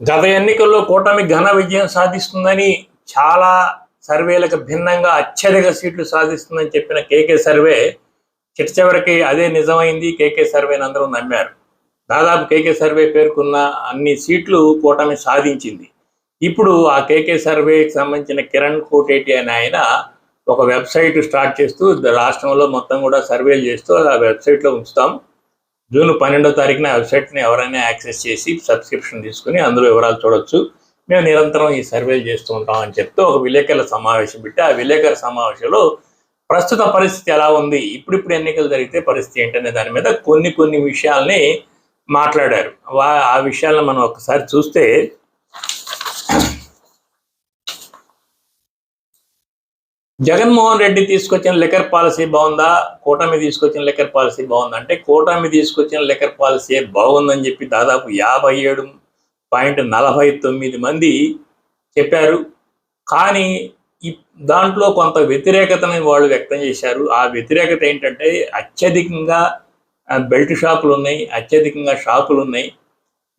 గత ఎన్నికల్లో కూటమి ఘన విజయం సాధిస్తుందని చాలా సర్వేలకు భిన్నంగా అత్యధిక సీట్లు సాధిస్తుందని చెప్పిన కేకే సర్వే చిట్ట చివరికి అదే నిజమైంది. కేకే సర్వేని అందరూ నమ్మారు. దాదాపు కేకే సర్వే పేర్కొన్న అన్ని సీట్లు కూటమి సాధించింది. ఇప్పుడు ఆ కేకే సర్వేకి సంబంధించిన కిరణ్ కోటేటి అనే ఆయన ఒక వెబ్సైట్ స్టార్ట్ చేస్తూ రాష్ట్రంలో మొత్తం కూడా సర్వేలు చేస్తూ ఆ వెబ్సైట్లో ఉంచుతాం. జూన్ పన్నెండో తారీఖున ఆ వెబ్సైట్ని ఎవరైనా యాక్సెస్ చేసి సబ్స్క్రిప్షన్ తీసుకుని అందులో వివరాలు చూడొచ్చు. మేము నిరంతరం ఈ సర్వేలు చేస్తూ ఉంటామని చెప్తూ ఒక విలేకరుల సమావేశం పెట్టి ఆ విలేకరుల సమావేశంలో ప్రస్తుత పరిస్థితి ఎలా ఉంది ఇప్పుడిప్పుడు ఎన్నికలు జరిగితే పరిస్థితి ఏంటనే దాని మీద కొన్ని కొన్ని విషయాల్ని మాట్లాడారు. వా ఆ విషయాలను మనం ఒకసారి చూస్తే జగన్మోహన్ రెడ్డి తీసుకొచ్చిన లిక్కర్ పాలసీ బాగుందా? కూటమి తీసుకొచ్చిన లిక్కర్ పాలసీ బాగుందా? అంటే కూటమి తీసుకొచ్చిన లిక్కర్ పాలసీ బాగుందని చెప్పి దాదాపు యాభై ఏడు పాయింట్ నలభై తొమ్మిది మంది చెప్పారు. కానీ ఈ- దాంట్లో కొంత వ్యతిరేకతని వాళ్ళు వ్యక్తం చేశారు. ఆ వ్యతిరేకత ఏంటంటే అత్యధికంగా బెల్ట్ షాపులు ఉన్నాయి అత్యధికంగా షాపులు ఉన్నాయి.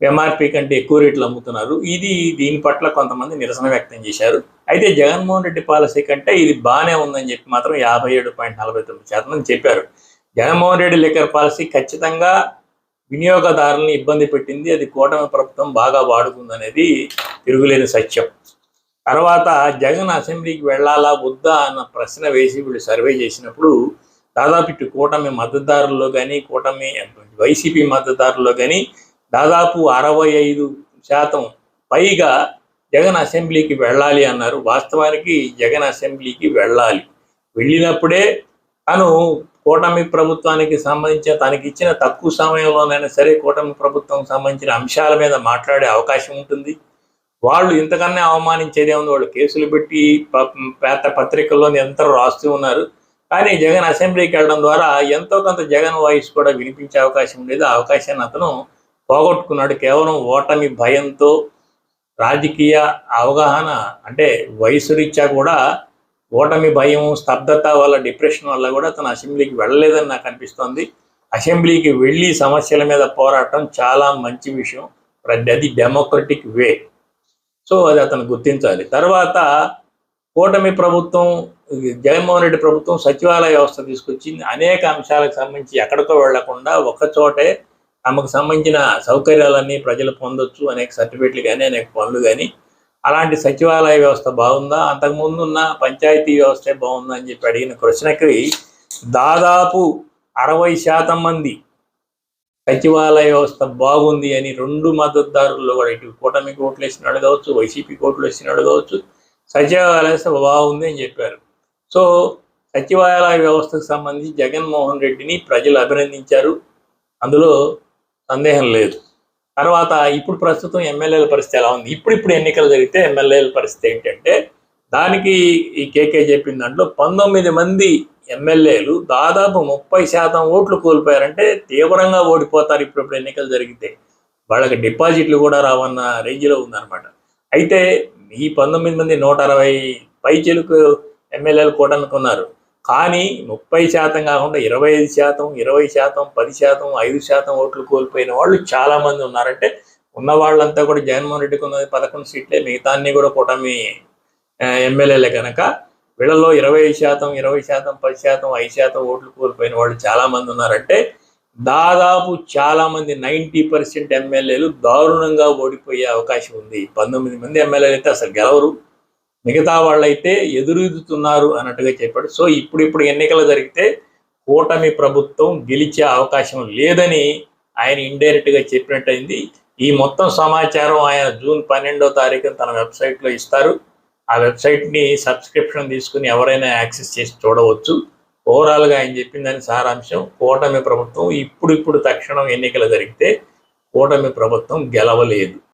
ఎంఆర్పి కంటే ఎక్కువ రేట్లు అమ్ముతున్నారు. ఇది దీని పట్ల కొంతమంది నిరసన వ్యక్తం చేశారు. అయితే జగన్మోహన్ రెడ్డి పాలసీ కంటే ఇది బాగానే ఉందని చెప్పి మాత్రం యాభై ఏడు పాయింట్ నలభై తొమ్మిది శాతం అని చెప్పారు. జగన్మోహన్ రెడ్డి లిక్కర్ పాలసీ ఖచ్చితంగా వినియోగదారులను ఇబ్బంది పెట్టింది. అది కూటమి ప్రభుత్వం బాగా వాడుకుందనేది తిరుగులేని సత్యం. తర్వాత జగన్ అసెంబ్లీకి వెళ్ళాలా వద్దా అన్న ప్రశ్న వేసి వీళ్ళు సర్వే చేసినప్పుడు దాదాపు ఇటు కూటమి మద్దతుదారుల్లో కానీ కూటమి వైసీపీ మద్దతుదారుల్లో కానీ దాదాపు అరవై ఐదు శాతం పైగా జగన్ అసెంబ్లీకి వెళ్ళాలి అన్నారు. వాస్తవానికి జగన్ అసెంబ్లీకి వెళ్ళాలి. వెళ్ళినప్పుడే తను కూటమి ప్రభుత్వానికి సంబంధించిన తనకి ఇచ్చిన తక్కువ సమయంలోనైనా సరే కూటమి ప్రభుత్వం సంబంధించిన అంశాల మీద మాట్లాడే అవకాశం ఉంటుంది. వాళ్ళు ఇంతకన్నా అవమానించేదే ఉంది వాళ్ళు కేసులు పెట్టి పేద పత్రికల్లో ఎంతో రాస్తూ ఉన్నారు. కానీ జగన్ అసెంబ్లీకి వెళ్ళడం ద్వారా ఎంతో కొంత జగన్ వాయిస్ కూడా వినిపించే అవకాశం ఉండేది ఆ అవకాశాన్ని అతను పోగొట్టుకున్నాడు. కేవలం ఓటమి భయంతో రాజకీయ అవగాహన అంటే వయసు రీత్యా కూడా ఓటమి భయం స్తబ్దత వల్ల డిప్రెషన్ వల్ల కూడా తన అసెంబ్లీకి వెళ్ళలేదని నాకు అనిపిస్తోంది. అసెంబ్లీకి వెళ్ళి సమస్యల మీద పోరాటం చాలా మంచి విషయం. ప్రతి అది డెమోక్రటిక్ వే సో అది అతను గుర్తించాలి. తర్వాత కూటమి ప్రభుత్వం జగన్మోహన్ రెడ్డి ప్రభుత్వం సచివాలయ వ్యవస్థ తీసుకొచ్చింది. అనేక అంశాలకు సంబంధించి ఎక్కడికో వెళ్ళకుండా ఒక చోటే తమకు సంబంధించిన సౌకర్యాలన్నీ ప్రజలు పొందొచ్చు అనేక సర్టిఫికెట్లు కానీ అనేక పనులు కానీ అలాంటి సచివాలయ వ్యవస్థ బాగుందా? అంతకుముందు ఉన్న పంచాయతీ వ్యవస్థే బాగుందా అని చెప్పి అడిగిన ప్రశ్నకి దాదాపు అరవై శాతం మంది సచివాలయ వ్యవస్థ బాగుంది అని రెండు మద్దతుదారుల్లో కూడా ఇటు కూటమికి ఓట్లు వేసిన వాళ్ళు కావచ్చు వైసీపీకి ఓట్లు వేసిన వాళ్ళు కావచ్చు సచివాలయ వ్యవస్థ బాగుంది అని చెప్పారు. సో సచివాలయ వ్యవస్థకు సంబంధించి జగన్మోహన్ రెడ్డిని ప్రజలు అభినందించారు. అందులో సందేహం లేదు. తర్వాత ఇప్పుడు ప్రస్తుతం ఎమ్మెల్యేల పరిస్థితి ఎలా ఉంది? ఇప్పుడు ఇప్పుడు ఎన్నికలు జరిగితే ఎమ్మెల్యేల పరిస్థితి ఏంటంటే దానికి ఈ కేకే చెప్పిన దాంట్లో పంతొమ్మిది మంది ఎమ్మెల్యేలు దాదాపు ముప్పై శాతం ఓట్లు కోల్పోయారంటే తీవ్రంగా ఓడిపోతారు ఇప్పుడు ఇప్పుడు ఎన్నికలు జరిగితే. వాళ్ళకి డిపాజిట్లు కూడా రావన్న రేంజ్లో ఉందన్నమాట. అయితే ఈ పంతొమ్మిది మంది నూట అరవై పైచెలకు ఎమ్మెల్యేలు కూడా అనుకున్నారు కానీ ముప్పై శాతం కాకుండా ఇరవై ఐదు శాతం ఇరవై శాతం పది శాతం ఐదు శాతం ఓట్లు కోల్పోయిన వాళ్ళు చాలా మంది ఉన్నారంటే ఉన్న వాళ్ళంతా కూడా జగన్మోహన్ రెడ్డికి ఉన్నది పదకొండు సీట్లే మిగతాన్ని కూడా కూటమి ఎమ్మెల్యేలే కనుక వీళ్ళలో ఇరవై శాతం ఇరవై శాతం పది శాతం ఐదు శాతం ఓట్లు కోల్పోయిన వాళ్ళు చాలా మంది ఉన్నారంటే దాదాపు చాలా మంది నైంటీ పర్సెంట్ ఎమ్మెల్యేలు దారుణంగా ఓడిపోయే అవకాశం ఉంది. పంతొమ్మిది మంది ఎమ్మెల్యేలు అయితే అసలు గెలవరు. మిగతా వాళ్ళైతే ఎదురుదుతున్నారు అన్నట్టుగా చెప్పాడు. సో ఇప్పుడు ఇప్పుడు ఎన్నికలు జరిగితే కూటమి ప్రభుత్వం గెలిచే అవకాశం లేదని ఆయన ఇండైరెక్ట్గా చెప్పినట్టయింది. ఈ మొత్తం సమాచారం ఆయన జూన్ పన్నెండో తారీఖున తన వెబ్సైట్లో ఇస్తారు. ఆ వెబ్సైట్ని సబ్స్క్రిప్షన్ తీసుకుని ఎవరైనా యాక్సెస్ చేసి చూడవచ్చు. ఓవరాల్గా ఆయన చెప్పిందని సారాంశం కూటమి ప్రభుత్వం ఇప్పుడు ఇప్పుడు తక్షణం ఎన్నికలు జరిగితే కూటమి ప్రభుత్వం గెలవలేదు.